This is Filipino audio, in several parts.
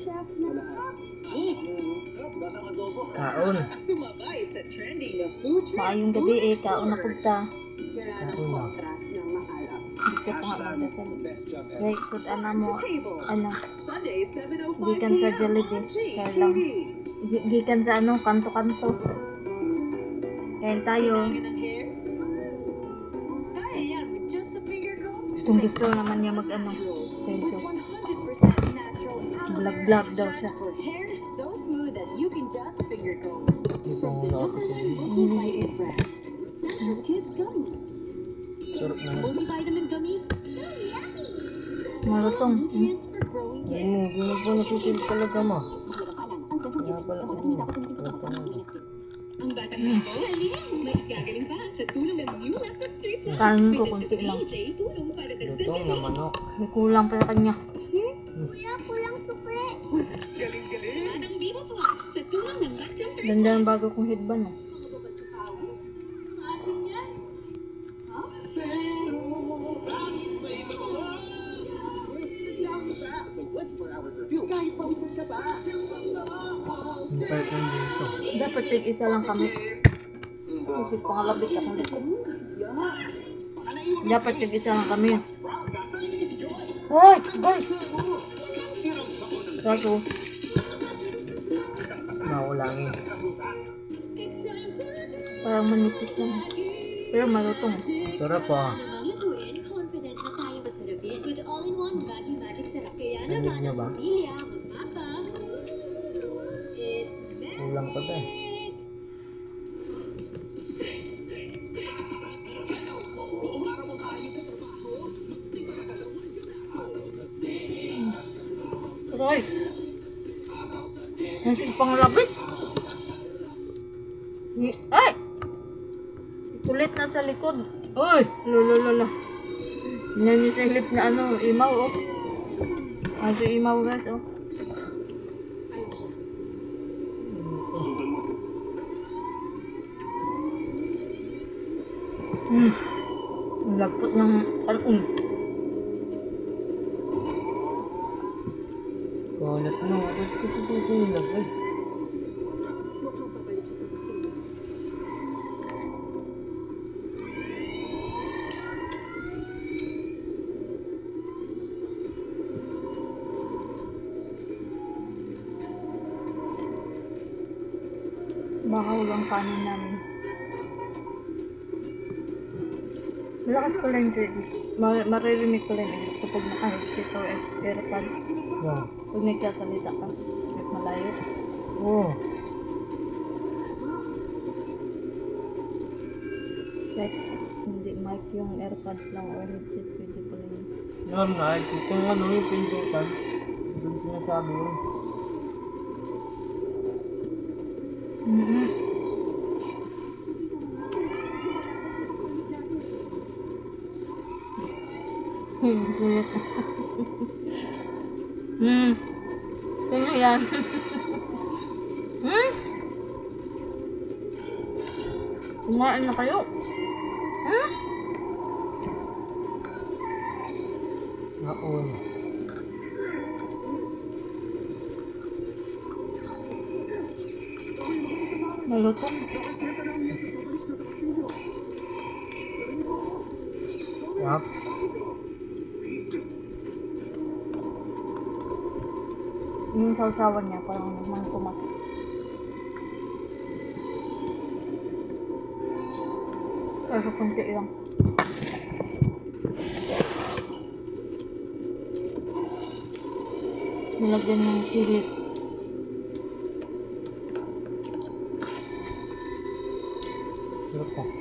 chef na. Kaon. Sumabay sa trending na food trend. Maayong gabi eh, kaon na pugta. Kaon na. pa nga magdasal. Kaya ikot ana mo, ano, 7.05 Gikan sa Jollibee. Kaya lang. gi- gikan sa ano, kanto-kanto. Kain tayo. Gustong gusto naman niya mag ano, pesos. 100% Vlog-vlog daw siya. for hair so smooth that you can just finger comb. Hindi pa muna ako sa Multivitamin brand. Central Kids Gummies. Sarap na. Multivitamin gummies. So yummy! Marutong. Ay mo, ginagawa na pisil talaga ma. Kaya pala ako. Ang batang ito, galing! May gagaling pa sa tulong ng new laptop 3 Plus. Kanin ko konti lang. Lutong na manok. May kulang pa sa kanya. Kuya, kulang sukle. Anong Viva Plus sa tulong ng laptop 3 Ganda ng bago kong headband oh. Ang. Dapat tig isa lang kami. Kasi pangalabit akong likod. Dapat tig isa lang kami. Hoy! Guys! Kaso, Maulangin. parang manipis lang. Pero malutong. Sarap ah. Mamatuin, confident na tayo masarapin with all-in-one Nasi pangalabit! Ni Ay! Kulit na sa likod. Uy! Lolo, lolo. Yan yung silip na ano, imaw oh. Aso imaw guys oh. Hmm. Lagpot ng kalong. Kalat mo. Ba't ko sa tutulag eh? Bahaw lang kanin namin. Malakas ko lang yung ma maririnig ko lang yung kapag naka-headset or airpods. Yeah. Pag nagsasalita ka, kahit malayo. Oo. Kahit hindi mic yung airpods lang or headset, pwede ko lang. Yan na. Kung ano yung pindutan. Doon sinasabi yun. Sulit. hmm. Sino yan? hmm? Kumain na kayo. Hmm? Naon. Malutong. Yap. Yung sausawan niya, parang naman kumak. Pero kunti lang. Nilagyan ng sili. Sarap pa.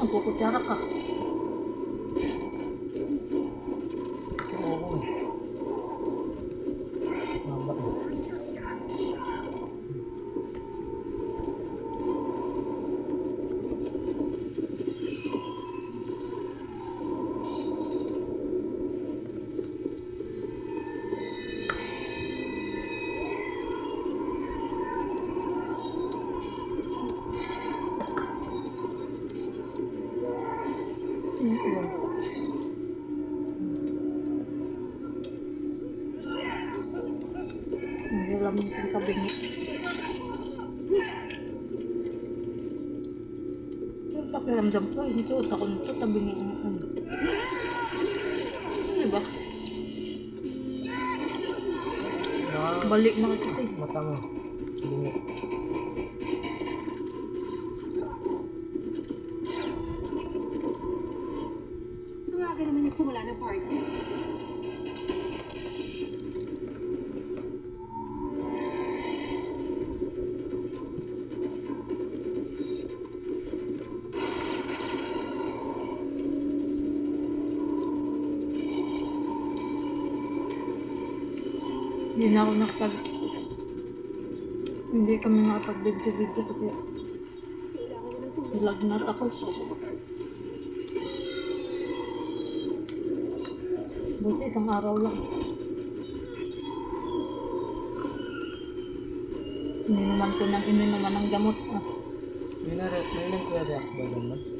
Nagkukutsara ka. Hindi lang yung kabingi. Yung pakiramdam ko, hindi ko ako nito, tabingi ang ano. Ano ba? Na, Balik na kasi ito eh. mata mo. Bingi. Maaga naman nagsimula ng party. Hindi na ako nakapag... Hindi kami nakapag-video-video kasi nilagnat ako. Buti isang araw lang. Ininuman ko ng ininuman ng gamot. Ah, May na may nagre-react ba naman?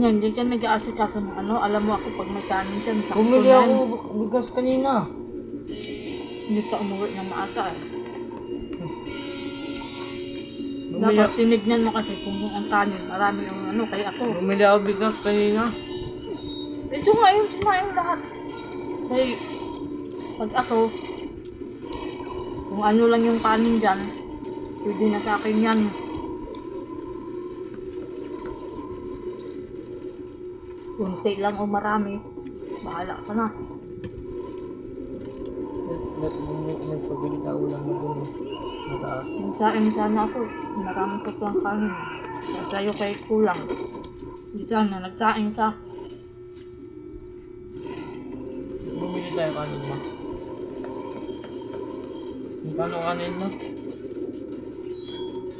Yan, hindi ka nag-aasikaso ng ano. Alam mo ako pag may kanin dyan, sakto Bumili ako bigas kanina. Hindi ka umuwi ng maaga eh. Bumili, Dapat tinignan mo kasi kung ang kanin, marami yung ano, kaya ako. bumili ako bigas kanina. Ito nga yung sinaing lahat. Kaya, pag ako, kung ano lang yung kanin dyan, pwede na sa akin yan. Kunti lang o marami, bahala ka na. Nagpabili ka ulam na dun. eh. Mataas. Minsain sana ako, marami ko lang kanin. Kaya sa'yo kay kulang. Di sana, nagsaing ka. Bumili tayo kanin mo. Magkano kanin mo?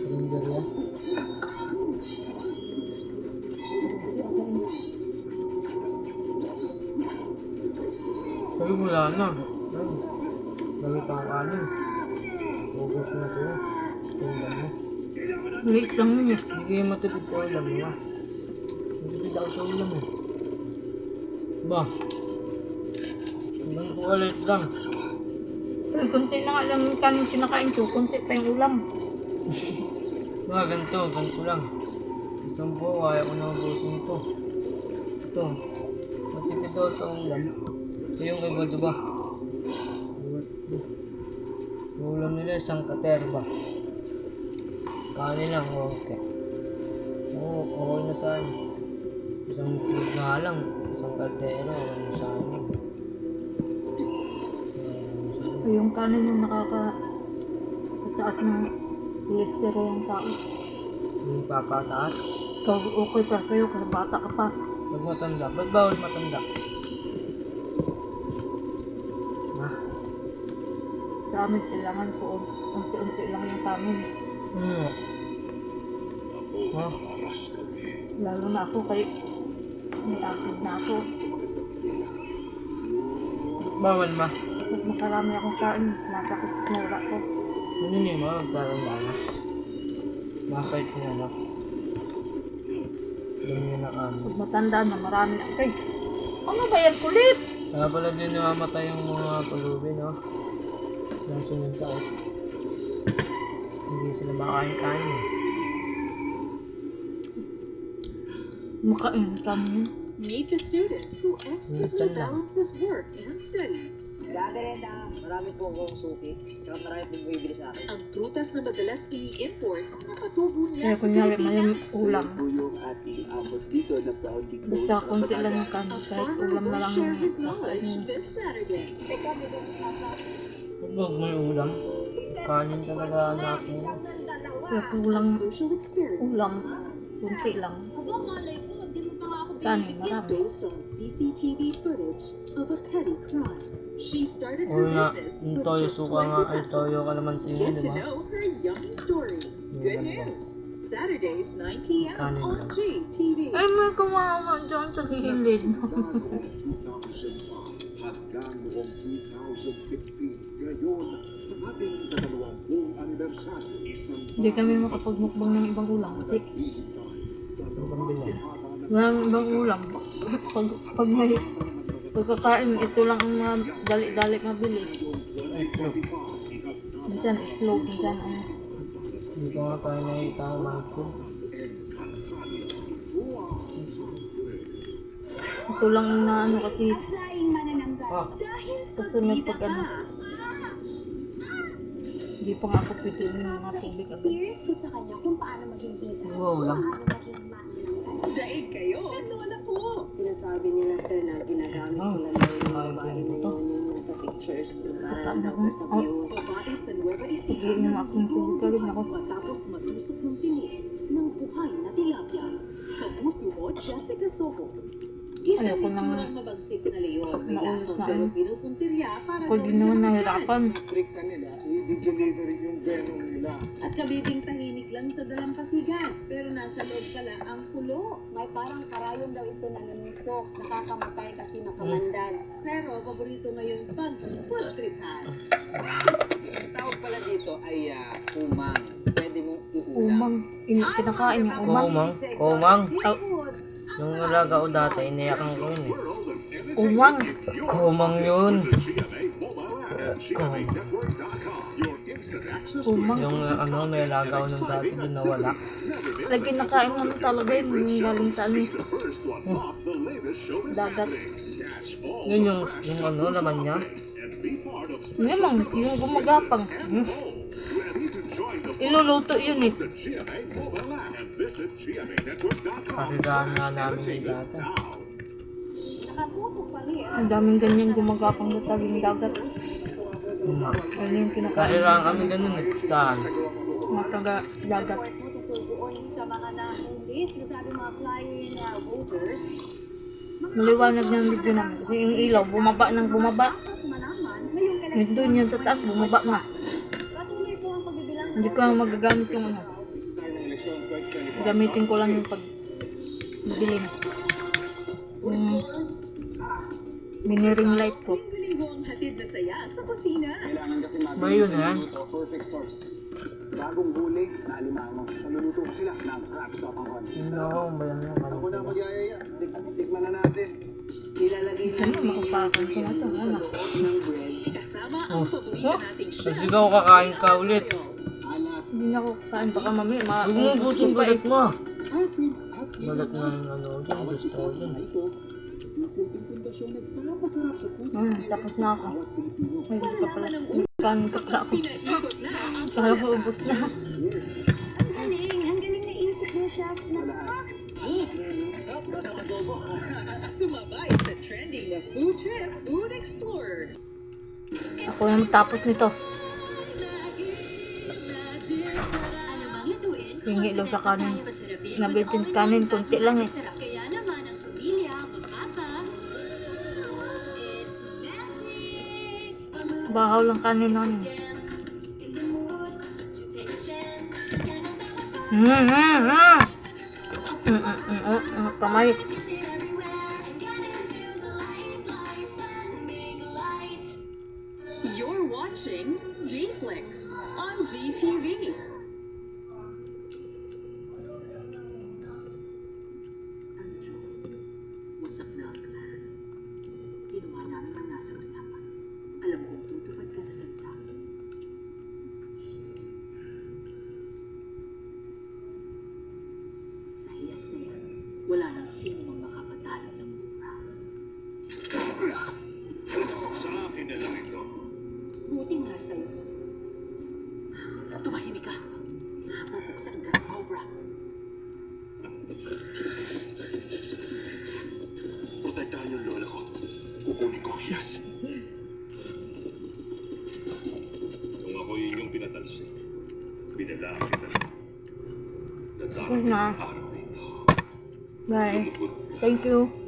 Karinderya. Sabi wala na. Ay, dami pa ang kanin. Ubus na ko. Ulam mo. Late lang yun eh. Hindi kayo matipid sa ulam mo. ah. Matipid ako sa ulam eh. Ba? Ibang ko ulit lang. Pero kunti na nga lang yung kanin kinakain ko, kunti pa yung ulam. Mga ganito, ganito lang. Isang buo, kaya ko na ubusin to. Ito. Matipid daw ang ulam. Ito yung iba, diba? Yung ulam nila, isang katerba. Kanin lang, okay. Oo, okay na sa akin. Isang plate nga lang. Isang kaldero, okay na sa akin. O yung kanin yung nakaka pataas ng cholesterol ng tao. Yung papataas. Ikaw okay pa sa'yo kasi bata ka pa. Pag matanda. Ba't bawal matanda? Sa amin kailangan ko unti-unti lang yung kanin. Hmm. Ha? Lalo na ako kay may acid na ako. Bawal ma. Pag makarami akong kain, nasakit sa mura ko. Ano niyo mo? Magtatanda na. Niya na. Alam niya na ano. Pag matanda na, marami na. Kay, ano ba yan kulit? Kaya pala din namamatay yung mga pulubi, no? Nasa yung sakit. Hindi sila makain-kain eh. Makain kami. Meet the student who expertly balances work and studies. Gagarenda, marami po akong suki. Tsaka marami pong bibili sa akin. Ang prutas na madalas ini-import, napatubo niya Kaya kunyari may Pilipinas. ulam. po na Basta konti lang yung kanin. A Kahit ulam na lang share yung his knowledge Kapag may ulam, kanin talaga natin. Kaya kulang ulam, kunti lang. Mo Kanin, marami. based on CCTV footage of a petty crime. She started her business yung with toyo just suka nga, 20 ay toyo pesos. Get di to ba? know her yummy story. Good news. Saturdays, 9 p.m. Kanin on lang. GTV. Ay, may kumawa dyan sa gilid. noong 2016. Hindi kami makapagmukbang ng ibang ulam kasi Ibang bilhin. ibang ulam. Pag, pag may pagkakain, ito lang ang mga dali-dali mabili. Itlog. Minsan itlog, minsan ano. Hindi ko nga tayo nakita ang mga itlog. Ito lang ang naano kasi Flying manananggal. Ah, sa sunod pag ano. Hindi pa nga ako pwede yung mga tubig agad. Experience ko sa kanya kung paano maging bida. wow lang. Paano maging manananggal. Daig kayo, lola po. Sinasabi nila sir na ginagamit ko lang yung ay, babae ganito na to. yun yung nasa pictures para Tama lang daw ko. sa Oh. views. Babae sa Nueva Hindi Ecija. naman akong tubig agad ako. Matapos matusok ng tinik ng buhay na tilapia. Kapuso mo, Jessica Soho. Ayoko nang mabagsik na leon. Naulit May lasang na ano. pinupuntirya para Ako din naman nahirapan. trick ka nila, i-deliver yung venom nila. At kabibing tahimik lang sa dalampasigan. Pero nasa loob pala ang kulo. May parang karayon daw ito na nanusok. Nakakamatay kasi nakamandan. Pero paborito ngayon pag food tripan. Ang tawag pala dito ay ah, umang. Pwede mong iulam. Umang, in, kinakain yung umang. Komang. Komang. Yung alaga ko dati, iniyakan ko yun eh. Umang. Komang yun. Komang. Umang. Yung ano, may alaga ko nung dati doon nawala. Lagi nakain naman talaga yun. Yung galing sa ano. Dagat. Yun yung, yung ano, laman niya. Lang, yung gumagapang. Hmm. Iluluto yun eh. Karigaan nga namin yung rin. Ang daming ganyan gumagapang sa tabing dagat. Ayun yung kinakain. Kariraan kami ganun eh. Saan? Mga taga dagat. Sa mga nahuli. Sinasabi mga flying uh, voters. Maliwanag ng video namin. Kasi yung ilaw, bumaba ng bumaba. Doon yun sa taas, bumaba nga. Patuloy po ang pagbibilang Hindi ko na magagamit yung ano. Gamitin ko lang yung pag bilhin. Yung miniring light ko. Linggo ang hatid na saya sa kusina. Kailangan kasi May yun yan. Perfect source. Bagong bulig na alimango. Naluluto ko sila ng crab sa pangon. Hindi ako kung ba yan yung Ako na magyayaya. Tik- Tikman na natin. Ilalagay Sana makapakan ko na ito. Ano? ng bread. Kasama ang paborito nating chef. Kasi ikaw kakain ka ulit. Hindi na ako kain. Baka mami, ma Huwag mo busin balat mo. At Balat na yung ano. Bawat Gusto ko dyan. sisilbing pundasyon nagpapasarap sa puso Hmm, tapos na ako. Ay, hindi pa pala. Kanin pa pala ako. Kala ko ubos na. Ang galing. Ang galing na isip mo, chef. Na sumabay sa trending na food trip, food explorer. Ako yung tapos nito. Hingi daw sa kanin. Nabitin sa kanin, konti lang eh. Kaya naman ang pamilya, magpapa. It's magic. Bahaw lang kanin nun. Dapat Hmm, kamay. You're watching G-Flix on GTV. Sa'yo. Tumahimik ka. Bubuksan ka ng cobra. Protektahan yung lola ko. Kukunin ko ang hiyas. Kung ako inyong pinatalsik, binala kita. Tapos na. Araw na ito. Bye. Thank you.